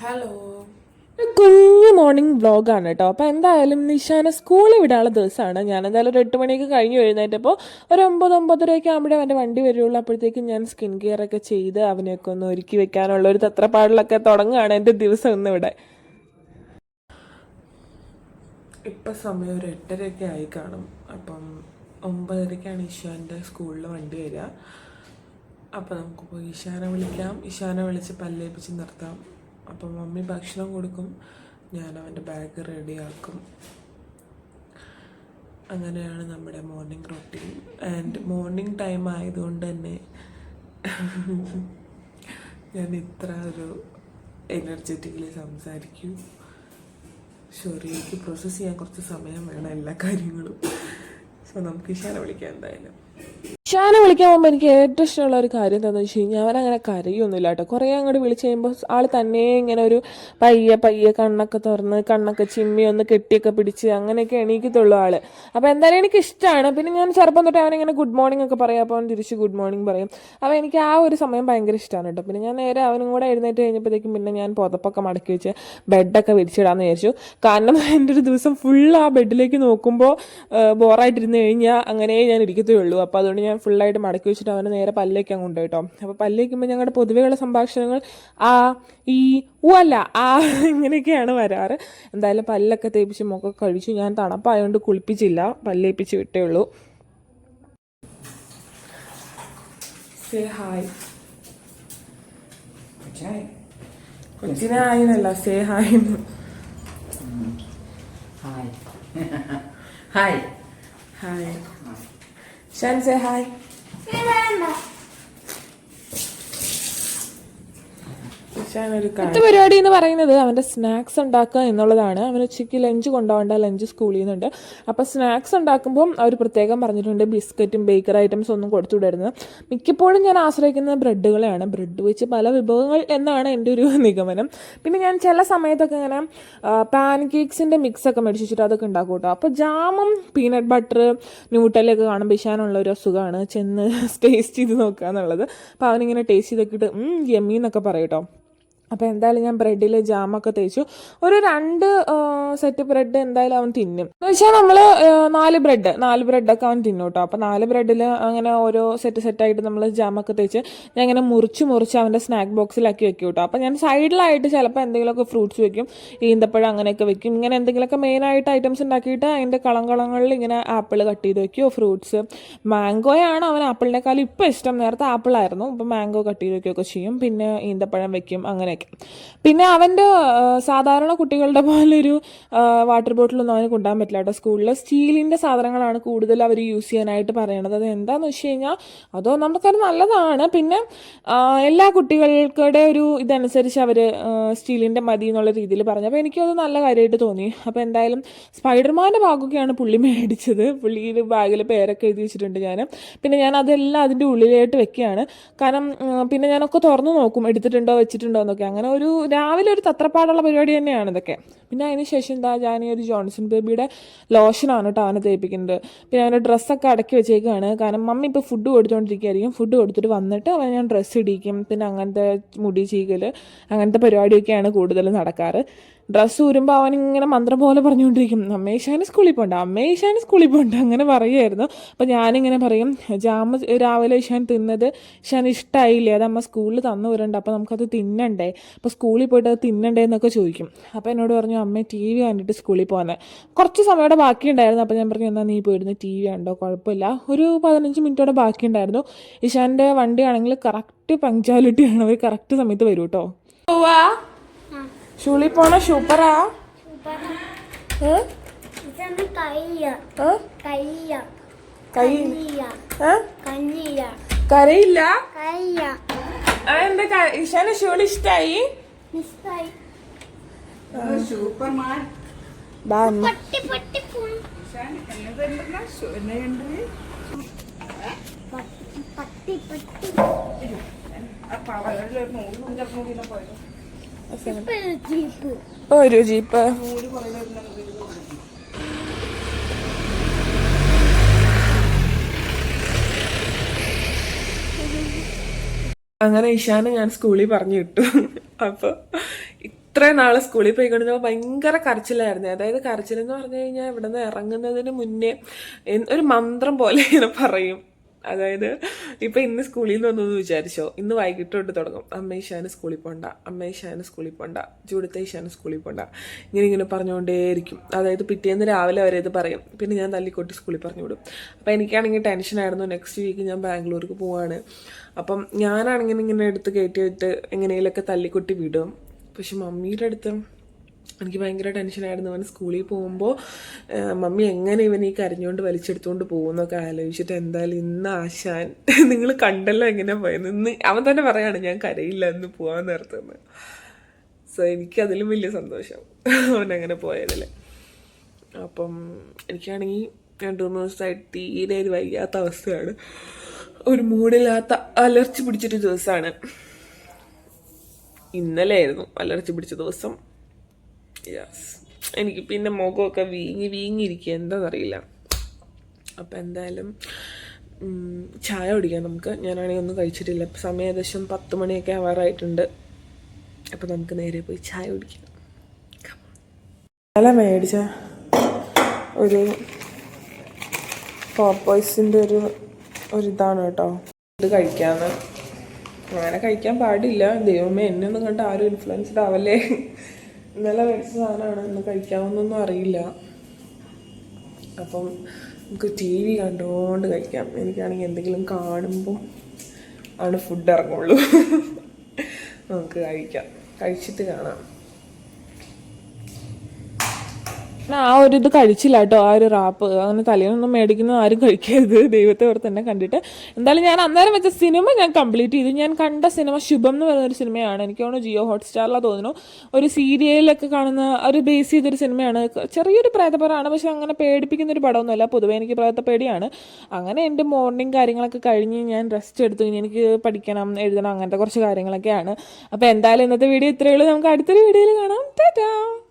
Hello കുഞ്ഞു morning വ്ളോഗാണ് കേട്ടോ അപ്പോൾ എന്തായാലും നിഷാന സ്കൂളിൽ വിടാനുള്ള ദിവസമാണ് ഞാൻ എന്തായാലും ഒരു എട്ട് മണിയൊക്കെ കഴിഞ്ഞ് എഴുന്നേറ്റപ്പോൾ ഒരു ഒമ്പത് ഒമ്പതരയൊക്കെ ആകുമ്പോഴേ അവന്റെ വണ്ടി വരുള്ളൂ. അപ്പോഴത്തേക്കും ഞാൻ സ്കിൻ കെയർ ഒക്കെ ചെയ്ത് അവനെയൊക്കെ ഒന്ന് ഒരുക്കി വെക്കാനുള്ള ഒരു തത്രപ്പാടിലൊക്കെ തുടങ്ങുകയാണ് എന്റെ ദിവസം ഇന്ന് ഇവിടെ. ഇപ്പം സമയം ഒരു എട്ടരയൊക്കെ ആയി കാണും. അപ്പം ഒമ്പതരയ്ക്കാണ് ഇഷാന്റെ സ്കൂളിൽ വണ്ടി വരിക അപ്പോൾ നമുക്ക് പോയി ഇഷാനെ വിളിക്കാം. ഇഷാനെ വിളിച്ച് പല്ലേപ്പിച്ച് നിർത്താം. അപ്പം മമ്മി ഭക്ഷണം കൊടുക്കും. ഞാൻ അവന്റെ ബാഗ് റെഡിയാക്കും. അങ്ങനെയാണ് നമ്മുടെ morning routine. And morning time ആയതുകൊണ്ട് തന്നെ ഞാൻ ഇത്ര ഒരു എനർജറ്റിക്കലി സംസാരിക്കും. സോറി എനിക്ക് പ്രോസസ്സ് ചെയ്യാൻ കുറച്ച് സമയം വേണം എല്ലാ കാര്യങ്ങളും. സോ നമുക്ക് ഇഷാനെ വിളിക്കാം എന്തായാലും. ഷാനെ വിളിക്കാൻ പോകുമ്പോൾ എനിക്ക് ഏറ്റവും ഇഷ്ടമുള്ള ഒരു കാര്യം എന്താണെന്ന് വെച്ച് കഴിഞ്ഞാൽ അവനങ്ങനെ കരയൊന്നുമില്ല കേട്ടോ. കുറേ അങ്ങോട്ട് വിളിച്ച് കഴിയുമ്പോൾ ആൾ തന്നെ ഇങ്ങനെ ഒരു പയ്യെ പയ്യെ കണ്ണൊക്കെ തുറന്ന് കണ്ണൊക്കെ ചിമ്മി ഒന്ന് കെട്ടിയൊക്കെ പിടിച്ച് അങ്ങനെയൊക്കെ എണീക്കത്തുള്ളൂ ആൾ അപ്പോൾ എന്തായാലും എനിക്ക് ഇഷ്ടമാണ് പിന്നെ ഞാൻ ചെറുപ്പം തൊട്ട് അവനിങ്ങനെ ഗുഡ് മോർണിംഗ് ഒക്കെ പറയും. അപ്പോൾ അവൻ തിരിച്ച് ഗുഡ് മോർണിംഗ് പറയും. അപ്പോൾ എനിക്ക് ആ ഒരു സമയം ഭയങ്കര ഇഷ്ടമാണ് കേട്ടോ. പിന്നെ ഞാൻ നേരെ അവനും കൂടെ എഴുന്നേറ്റ് കഴിഞ്ഞപ്പോഴത്തേക്കും പിന്നെ ഞാൻ പുതപ്പൊക്കെ മടക്കി വെച്ച് ബെഡൊക്കെ വിരിച്ചിടാന്ന് വിചാരിച്ചു. കാരണം എന്റെ ഒരു ദിവസം ഫുൾ ആ ബെഡിലേക്ക് നോക്കുമ്പോൾ ബോറായിട്ടിരുന്ന് കഴിഞ്ഞാൽ അങ്ങനെ ഞാൻ ഇരിക്കത്തേ ഉള്ളൂ. അപ്പോൾ അതുകൊണ്ട് ഞാൻ ഫുള്ളായിട്ട് മടക്കി വെച്ചിട്ട് അവനെ നേരെ പല്ലേക്ക് അങ്ങ് ഉണ്ട് കേട്ടോ അപ്പോൾ പല്ലേക്കുമ്പോൾ ഞങ്ങളുടെ പൊതുവെയുള്ള സംഭാഷണങ്ങൾ ആ ഈ ഊ അല്ല ആ ഇങ്ങനെയൊക്കെയാണ് വരാറ്. എന്തായാലും പല്ലൊക്കെ തേപ്പിച്ച് മുഖം കഴിച്ചു ഞാൻ തണുപ്പായതുകൊണ്ട് കുളിപ്പിച്ചില്ല. പല്ലേപ്പിച്ച് വിട്ടേ ഉള്ളൂ. സേ ഹായ് കൊച്ചിനെ ഹായ് എന്നല്ല സേ ഹായ് എന്ന് hi hi hi Shan say hi അടുത്ത പരിപാടി എന്ന് പറയുന്നത് അവന്റെ സ്നാക്സ് ഉണ്ടാക്കുക എന്നുള്ളതാണ്. അവന് ഉച്ചയ്ക്ക് ലഞ്ച് കൊണ്ടുപോകേണ്ട ലഞ്ച് സ്കൂളിൽ നിന്നുണ്ട്. അപ്പോൾ സ്നാക്സ് ഉണ്ടാക്കുമ്പോൾ അവർ പ്രത്യേകം പറഞ്ഞിട്ടുണ്ട് ബിസ്ക്കറ്റും ബേക്കർ ഐറ്റംസ് ഒന്നും കൊടുത്തു വിടരുത് മിക്കപ്പോഴും ഞാൻ ആശ്രയിക്കുന്നത് ബ്രെഡുകളെയാണ്. ബ്രെഡ് വെച്ച് പല വിഭവങ്ങൾ എന്നാണ് എന്റെ ഒരു നിഗമനം. പിന്നെ ഞാൻ ചില സമയത്തൊക്കെ ഇങ്ങനെ പാൻ കേക്സിന്റെ മിക്സൊക്കെ മേടിച്ചിട്ട് അതൊക്കെ ഉണ്ടാക്കും കേട്ടോ അപ്പോൾ ജാമും പീനട്ട് ബട്ടർ ന്യൂട്ടലൊക്കെ കാണുമ്പോൾ ഇശാനുള്ള ഒരു അസുഖമാണ്. ചെന്ന് ടേസ്റ്റ് ചെയ്ത് നോക്കുക എന്നുള്ളത് അപ്പോൾ അവനിങ്ങനെ ടേസ്റ്റ് ചെയ്തൊക്കെ ഇട്ട് യമ്മി എന്നൊക്കെ പറയും കേട്ടോ അപ്പോൾ എന്തായാലും ഞാൻ ബ്രെഡിൽ ജാമൊക്കെ തേച്ചു. ഒരു രണ്ട് സെറ്റ് ബ്രെഡ് എന്തായാലും അവൻ തിന്നും. എന്ന് വെച്ചാൽ നമ്മൾ നാല് ബ്രെഡ് നാല് ബ്രെഡൊക്കെ അവൻ തിന്നും കേട്ടോ അപ്പോൾ നാല് ബ്രെഡിൽ അങ്ങനെ ഓരോ സെറ്റ് സെറ്റായിട്ട് നമ്മൾ ജാമൊക്കെ തേച്ച് ഞാൻ ഇങ്ങനെ മുറിച്ച് മുറിച്ച് അവന്റെ സ്നാക്ക് ബോക്സിലാക്കി വെക്കും കേട്ടോ അപ്പോൾ ഞാൻ സൈഡിലായിട്ട് ചിലപ്പോൾ എന്തെങ്കിലുമൊക്കെ ഫ്രൂട്ട്സ് വെക്കും ഈന്തപ്പഴം അങ്ങനെയൊക്കെ വെക്കും. ഇങ്ങനെ എന്തെങ്കിലുമൊക്കെ മെയിനായിട്ട് ഐറ്റംസ് ഉണ്ടാക്കിയിട്ട് അതിന്റെ കളങ്ങളിൽ ഇങ്ങനെ ആപ്പിൾ കട്ട് ചെയ്ത് വെക്കുകയോ ഫ്രൂട്ട്സ് മാംഗോയാണ് അവൻ ആപ്പിളിനേക്കാളും ഇപ്പോൾ ഇഷ്ടം. നേരത്തെ ആപ്പിളായിരുന്നു ഇപ്പോൾ മാംഗോ കട്ട് ചെയ്ത് വെക്കുകയൊക്കെ ചെയ്യും. പിന്നെ ഈന്തപ്പഴം വെക്കും അങ്ങനെയൊക്കെ. പിന്നെ അവന്റെ സാധാരണ കുട്ടികളുടെ പോലൊരു വാട്ടർ ബോട്ടിലൊന്നും അവന് കൊണ്ടുപോകാൻ പറ്റില്ല കേട്ടോ. സ്കൂളിൽ സ്റ്റീലിന്റെ സാധനങ്ങളാണ് കൂടുതൽ അവർ യൂസ് ചെയ്യാനായിട്ട് പറയണത്. അത് എന്താണെന്ന് വെച്ച് കഴിഞ്ഞാൽ അതോ നമുക്കത് നല്ലതാണ്. പിന്നെ എല്ലാ കുട്ടികൾക്കുടെ ഒരു ഇതനുസരിച്ച് അവർ സ്റ്റീലിന്റെ മതി എന്നുള്ള രീതിയിൽ പറഞ്ഞു. അപ്പോൾ എനിക്കത് നല്ല കാര്യമായിട്ട് തോന്നി. അപ്പോൾ എന്തായാലും സ്പൈഡർമാന്റെ ഭാഗമൊക്കെയാണ് പുള്ളി മേടിച്ചത്. പുള്ളിയുടെ ബാഗിൽ പേരൊക്കെ എഴുതി വെച്ചിട്ടുണ്ട് ഞാൻ പിന്നെ ഞാൻ അതെല്ലാം അതിന്റെ ഉള്ളിലായിട്ട് വെക്കുകയാണ്. കാരണം പിന്നെ ഞാനൊക്കെ തുറന്നു നോക്കും എടുത്തിട്ടുണ്ടോ വെച്ചിട്ടുണ്ടോ എന്നൊക്കെ. അങ്ങനെ ഒരു രാവിലെ ഒരു തത്രപ്പാടുള്ള പരിപാടി തന്നെയാണ് ഇതൊക്കെ. പിന്നെ അതിന് ശേഷം എന്താ ഞാൻ ഈ ഒരു ജോൺസൺ ബേബിയുടെ ലോഷനാണ് കേട്ടോ അവനെ തേപ്പിക്കുന്നത്. പിന്നെ അവന്റെ ഡ്രസ്സൊക്കെ അടക്കി വെച്ചേക്കാണ്. കാരണം മമ്മി ഇപ്പോൾ ഫുഡ് കൊടുത്തുകൊണ്ടിരിക്കുകയായിരിക്കും ഫുഡ് കൊടുത്തിട്ട് വന്നിട്ട് അവൻ ഞാൻ ഡ്രസ്സ് ഇടിക്കും. പിന്നെ അങ്ങനത്തെ മുടി ചീകൽ അങ്ങനത്തെ പരിപാടിയൊക്കെയാണ് കൂടുതലും നടക്കാറ്. ഡ്രസ്സ് ഊരുമ്പോൾ അവൻ ഇങ്ങനെ മന്ത്രം പോലെ പറഞ്ഞുകൊണ്ടിരിക്കും അമ്മേശാന് സ്കൂളിൽ പോകണ്ട അമ്മേശാന് സ്കൂളിൽ പോകണ്ട അങ്ങനെ പറയുമായിരുന്നു അപ്പോൾ ഞാനിങ്ങനെ പറയും ജാമ രാവിലെ ഇഷാൻ തിന്നത് ഇഷാൻ ഇഷ്ടമായില്ലേ അത് അമ്മ സ്കൂളിൽ തന്നു വരണ്ട അപ്പോൾ നമുക്കത് തിന്നണ്ടേ? അപ്പോൾ സ്കൂളിൽ പോയിട്ട് അത് തിന്നണ്ടേ എന്നൊക്കെ ചോദിക്കും. അപ്പോൾ എന്നോട് പറഞ്ഞു അമ്മ ടി വി കണ്ടിട്ട് സ്കൂളിൽ പോകുന്നത് കുറച്ച് സമയമോടെ ബാക്കിയുണ്ടായിരുന്നു. അപ്പോൾ ഞാൻ പറഞ്ഞു എന്നാൽ നീ പോയിരുന്നു ടി വി കണ്ടോ? കുഴപ്പമില്ല. ഒരു പതിനഞ്ച് മിനിറ്റോടെ ബാക്കിയുണ്ടായിരുന്നു. ഇഷാന്റെ വണ്ടിയാണെങ്കിൽ കറക്റ്റ് പങ്ക്ച്വാലിറ്റിയാണ് അവർ കറക്റ്റ് സമയത്ത് വരും കേട്ടോ പോവാ ഷൂളിൽ പോണ സൂപ്പറാ കരയില്ല? ആ, എന്താ ഇഷാന് ഷൂൾ ഇഷ്ടായി? സൂപ്പർമാൻ. പട്ടി പട്ടി പട്ടി പട്ടി. ഇപ്പൊ ഒരു ജീപ്പ് ഒരു ജീപ്പ്. അങ്ങനെ ഇഷാനെ ഞാൻ സ്കൂളിൽ പറഞ്ഞു വിട്ടു. അപ്പോൾ ഇത്രയും നാൾ സ്കൂളിൽ പോയിക്കൊണ്ടിരുന്നപ്പോൾ ഭയങ്കര കരച്ചിലായിരുന്നു. അതായത് കരച്ചിലെന്ന് പറഞ്ഞു കഴിഞ്ഞാൽ ഇവിടെ നിന്ന് ഇറങ്ങുന്നതിന് മുന്നേ ഒരു മന്ത്രം പോലെ ഇങ്ങനെ പറയും. അതായത് ഇപ്പൊ ഇന്ന് സ്കൂളിൽ നിന്ന് വന്നു എന്ന് വിചാരിച്ചോ. ഇന്ന് വൈകിട്ട് തൊട്ട് തുടങ്ങും. അമ്മ ഈശാന് സ്കൂളിൽ പോണ്ട. അമ്മ ഈശാന് സ്കൂളിൽ പോണ്ട. ചൂടത്തെ ഈശാന് സ്കൂളിൽ പോണ്ട. ഇങ്ങനെ ഇങ്ങനെ പറഞ്ഞുകൊണ്ടേയിരിക്കും. അതായത് പിറ്റേന്ന് രാവിലെ വരെ ഇത് പറയും. പിന്നെ ഞാൻ തല്ലിക്കൊട്ടി സ്കൂളിൽ പറഞ്ഞു വിടും. അപ്പം എനിക്കാണെങ്കിൽ ടെൻഷനായിരുന്നു നെക്സ്റ്റ് വീക്ക് ഞാൻ ബാംഗ്ലൂർക്ക് പോവാണ്. അപ്പം ഞാനാണെങ്കിൽ ഇങ്ങനെ എടുത്ത് കയറ്റിയിട്ട് എങ്ങനെയെങ്കിലുമൊക്കെ തല്ലിക്കൊട്ടി വിടും. പക്ഷെ മമ്മിയുടെ അടുത്ത് എനിക്ക് ഭയങ്കര ടെൻഷനായിരുന്നു അവൻ സ്കൂളിൽ പോകുമ്പോൾ മമ്മി എങ്ങനെ ഇവൻ ഈ കരഞ്ഞുകൊണ്ട് വലിച്ചെടുത്തുകൊണ്ട് പോകുന്നൊക്കെ ആലോചിച്ചിട്ട് എന്തായാലും ഇന്ന് ആശാൻ നിങ്ങൾ കണ്ടല്ലോ എങ്ങനെ പോയത്. ഇന്ന് അവൻ തന്നെ പറയാണ് ഞാൻ കരയില്ല എന്ന് പോകാൻ നേരത്തുനിന്ന് സോ എനിക്കതിലും വലിയ സന്തോഷം അവൻ അങ്ങനെ പോയതിൽ. അപ്പം എനിക്കാണെങ്കിൽ രണ്ട് മൂന്ന് ദിവസമായിട്ട് തീരെ ഒരു വയ്യാത്ത അവസ്ഥയാണ്. ഒരു മൂടില്ലാത്ത അലർച്ച പിടിച്ചൊരു ദിവസമാണ്. ഇന്നലെ ആയിരുന്നു അലർച്ച പിടിച്ച ദിവസം. എനിക്ക് പിന്നെ മുഖമൊക്കെ വീങ്ങി വീങ്ങിയിരിക്കുക എന്താണെന്നറിയില്ല അപ്പം എന്തായാലും ചായ കുടിക്കാം നമുക്ക്. ഞാനാണെങ്കിൽ ഒന്നും കഴിച്ചിട്ടില്ല. ഇപ്പം സമയം ഏകദേശം പത്ത് മണിയൊക്കെ ആവാറായിട്ടുണ്ട്. അപ്പം നമുക്ക് നേരെ പോയി ചായ കുടിക്കാം. അല്ല മേടിച്ച ഒരു പോപ്പോയ്സിന്റെ ഒരു ഒരിതാണ് കേട്ടോ. ഇത് കഴിക്കാമെന്ന് അങ്ങനെ കഴിക്കാൻ പാടില്ല. ദൈവമേ എന്നെ ഒന്നും കണ്ട് ആരും ഇൻഫ്ലുവൻസ്ഡ് ആവല്ലേ? ഇന്നലെ മേടിച്ച സാധനമാണ് ഇന്ന് കഴിക്കാമെന്നൊന്നും അറിയില്ല. അപ്പം നമുക്ക് ടി വി കണ്ടുകൊണ്ട് കഴിക്കാം. എനിക്കാണെങ്കിൽ എന്തെങ്കിലും കാണുമ്പം ആണ് ഫുഡ് ഇറങ്ങുള്ളൂ. നമുക്ക് കഴിക്കാം. കഴിച്ചിട്ട് കാണാം ഞാൻ ആ ഒരു ഇത് കഴിച്ചില്ല കേട്ടോ ആ ഒരു റാപ്പ് അങ്ങനെ തലേന്നൊന്നും മേടിക്കുന്ന ആരും കഴിക്കരുത്. ദൈവത്തെ ഓർത്ത് തന്നെ കണ്ടിട്ട്. എന്തായാലും ഞാൻ അന്നേരം വെച്ച സിനിമ ഞാൻ കംപ്ലീറ്റ് ചെയ്തു. ഞാൻ കണ്ട സിനിമ ശുഭം എന്ന് പറയുന്ന ഒരു സിനിമയാണ്. എനിക്ക് തോന്നുന്നു ജിയോ ഹോട്ട്സ്റ്റാറിലാണ് തോന്നുന്നു. ഒരു സീരിയലൊക്കെ കാണുന്ന ഒരു ബേസ് ചെയ്തൊരു സിനിമയാണ്. ചെറിയൊരു പ്രേതപരമാണ് പക്ഷെ അങ്ങനെ പേടിപ്പിക്കുന്ന ഒരു പടമൊന്നുമല്ല. പൊതുവെ എനിക്ക് പ്രേതപ്പേടിയാണ് അങ്ങനെ എന്റെ മോർണിംഗ് കാര്യങ്ങളൊക്കെ കഴിഞ്ഞ് ഞാൻ റെസ്റ്റ് എടുത്തു. ഇനി എനിക്ക് പഠിക്കണം എഴുതണം അങ്ങനത്തെ കുറച്ച് കാര്യങ്ങളൊക്കെയാണ്. അപ്പോൾ എന്തായാലും ഇന്നത്തെ വീഡിയോ ഇത്രയേ ഉള്ളൂ. നമുക്ക് അടുത്തൊരു വീഡിയോയിൽ കാണാം. ടാറ്റാ